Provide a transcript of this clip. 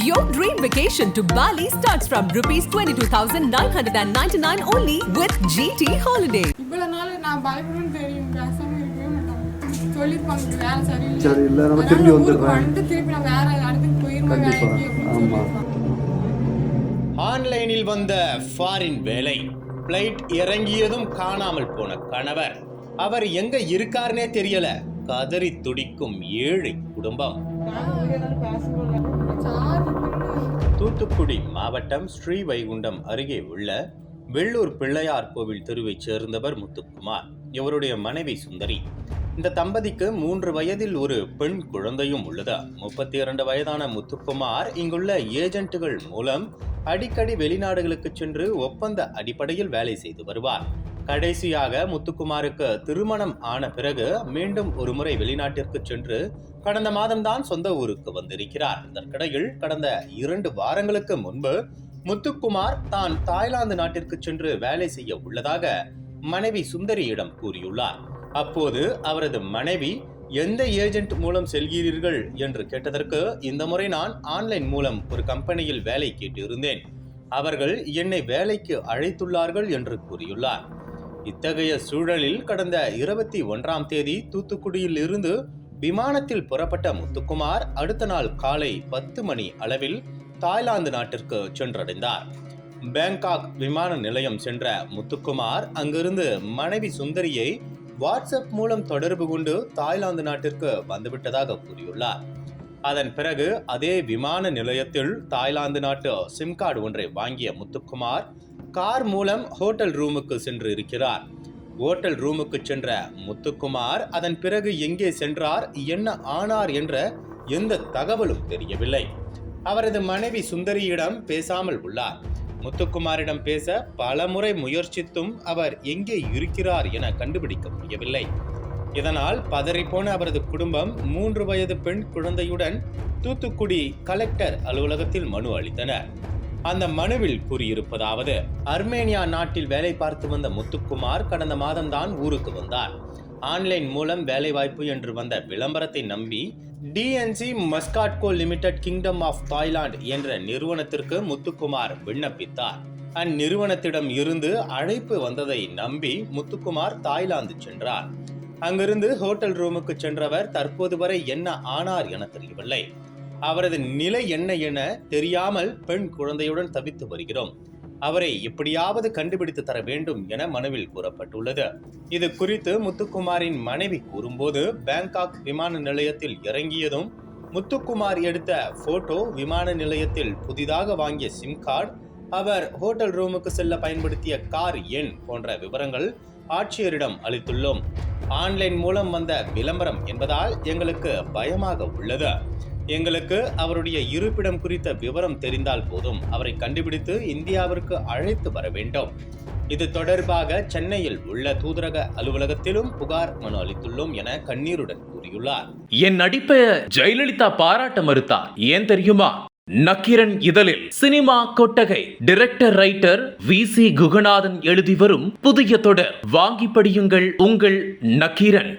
Your dream vacation to Bali starts from rupees 22,999 only with GT Holiday. இவ்வளவு நாள் நான் பயப்படுவேன்னு தெரியும் பேசாம இருக்கவே மாட்டாங்க சொல்லிருப்பாங்க வேலை சரியில்லை சரியில்லை, நம்ம அதனால திரும்பி ஊருக்கு வந்துடுறேன். வந்துட்டு திருப்பி நான் வேற இடத்துக்கு போயிருவேன் கண்டிப்பா. வேலைக்கு அப்படின்னு ஆமா. சொல்லியிருப்பாங்க ஆன்லைனில் வந்த ஃபாரின் வேலை பிளைட் இறங்கியதும் காணாமல் போன கணவர் அவர் எங்க இருக்காருனே தெரியல கதறி துடிக்கும் ஏழை குடும்பம். தூத்துக்குடி மாவட்டம் ஸ்ரீவைகுண்டம் அருகே உள்ள வெள்ளூர் பிள்ளையார் கோவில் தெருவைச் சேர்ந்தவர் முத்துக்குமார். இவருடைய மனைவி சுந்தரி. இந்த தம்பதிக்கு மூன்று வயதில் ஒரு பெண் குழந்தையும் உள்ளது. முப்பத்தி இரண்டு வயதான முத்துக்குமார் இங்குள்ள ஏஜென்ட்டுகள் மூலம் அடிக்கடி வெளிநாடுகளுக்கு சென்று ஒப்பந்த அடிப்படையில் வேலை செய்து வருவார். கடைசியாக முத்துக்குமாருக்கு திருமணம் ஆன பிறகு மீண்டும் ஒரு முறை வெளிநாட்டிற்கு சென்று கடந்த மாதம்தான் சொந்த ஊருக்கு வந்திருக்கிறார். இதற்கிடையில் கடந்த இரண்டு வாரங்களுக்கு முன்பு முத்துக்குமார் தான் தாய்லாந்து நாட்டிற்கு சென்று வேலை செய்ய உள்ளதாக மனைவி சுந்தரியிடம் கூறியுள்ளார். அப்போது அவரது மனைவி எந்த ஏஜென்ட் மூலம் செல்கிறீர்கள்? என்று கேட்டதற்கு இந்த முறை நான் ஆன்லைன் மூலம் ஒரு கம்பெனியில் வேலை கேட்டிருந்தேன். அவர்கள் என்னை வேலைக்கு அழைத்துள்ளார்கள் என்று கூறியுள்ளார். இத்தகைய சூழலில் கடந்த இருபத்தி ஒன்றாம் தேதி தூத்துக்குடியில் இருந்து விமானத்தில் புறப்பட்ட முத்துக்குமார் அடுத்த நாள் காலை பத்து மணி அளவில் தாய்லாந்து நாட்டிற்கு சென்றடைந்தார். பேங்காக் விமான நிலையம் சென்ற முத்துக்குமார் அங்கிருந்து மனைவி சுந்தரியை வாட்ஸ்அப் மூலம் தொடர்பு கொண்டு தாய்லாந்து நாட்டிற்கு வந்துவிட்டதாக கூறியுள்ளார். அதன் பிறகு அதே விமான நிலையத்தில் தாய்லாந்து நாட்டு சிம் கார்டு ஒன்றை வாங்கிய முத்துக்குமார் கார் மூலம் ஹோட்டல் ரூமுக்கு சென்று இருக்கிறார். ஹோட்டல் ரூமுக்கு சென்ற முத்துக்குமார் அதன் பிறகு எங்கே சென்றார் என்ன ஆனார் என்ற எந்த தகவலும் தெரியவில்லை. அவரது மனைவி சுந்தரியிடம் பேசாமல் உள்ளார். முத்துக்குமாரிடம் பேச பலமுறை முயற்சித்தும் அவர் எங்கே இருக்கிறார் என கண்டுபிடிக்க முடியவில்லை. இதனால் பதறிப்போன அவரது குடும்பம் மூன்று வயது பெண் குழந்தையுடன் தூத்துக்குடி கலெக்டர் அலுவலகத்தில் மனு அளித்தனர். அந்த மனுவில் கூறியிருப்பதாவது அர்மேனியா நாட்டில் வேலை பார்த்து வந்த முத்துக்குமார் கடந்த மாதம்தான் ஊருக்கு வந்தார். ஆன்லைன் மூலம் வேலைவாய்ப்பு என்று வந்த விளம்பரத்தை நம்பி TNC Muscatco limited kingdom of Thailand என்ற நிறுவனத்திற்கு முத்துக்குமார் விண்ணப்பித்தார். அந்நிறுவனத்திடம் இருந்து அழைப்பு வந்ததை நம்பி முத்துக்குமார் தாய்லாந்து சென்றார். அங்கிருந்து ஹோட்டல் ரூமுக்கு சென்றவர் தற்போது வரை என்ன ஆனார் என தெரியவில்லை. அவரது நிலை என்ன என தெரியாமல் பெண் குழந்தையுடன் தவித்து வருகிறோம். அவரை எப்படியாவது கண்டுபிடித்து தர வேண்டும் என மனுவில் கூறப்பட்டுள்ளது. இது குறித்து முத்துக்குமாரின் மனைவி கூறும்போது பேங்காக் விமான நிலையத்தில் இறங்கியதும் முத்துக்குமார் எடுத்த போட்டோ விமான நிலையத்தில் புதிதாக வாங்கிய சிம் கார்டு அவர் ஹோட்டல் ரூமுக்கு செல்ல பயன்படுத்திய கார் எண் போன்ற விவரங்கள் ஆட்சியரிடம் அளித்துள்ளோம். ஆன்லைன் மூலம் வந்த விளம்பரம் என்பதால் எங்களுக்கு பயமாக உள்ளது. எங்களுக்கு அவருடைய இருப்பிடம் குறித்த விவரம் தெரிந்தால் போதும். அவரை கண்டுபிடித்து இந்தியாவிற்கு அழைத்து வர வேண்டும். இது தொடர்பாக சென்னையில் உள்ள தூதரக அலுவலகத்திலும் புகார் மனு அளித்துள்ளோம் என கண்ணீருடன் கூறியுள்ளார். என் நடிப்பை ஜெயலலிதா பாராட்ட மறுத்தார் ஏன் தெரியுமா? நக்கீரன் இதழில் சினிமா கொட்டகை director writer V C Kuganathan எழுதி வரும் புதிய தொடர். வாங்கி படியுங்கள் உங்கள் நக்கீரன்.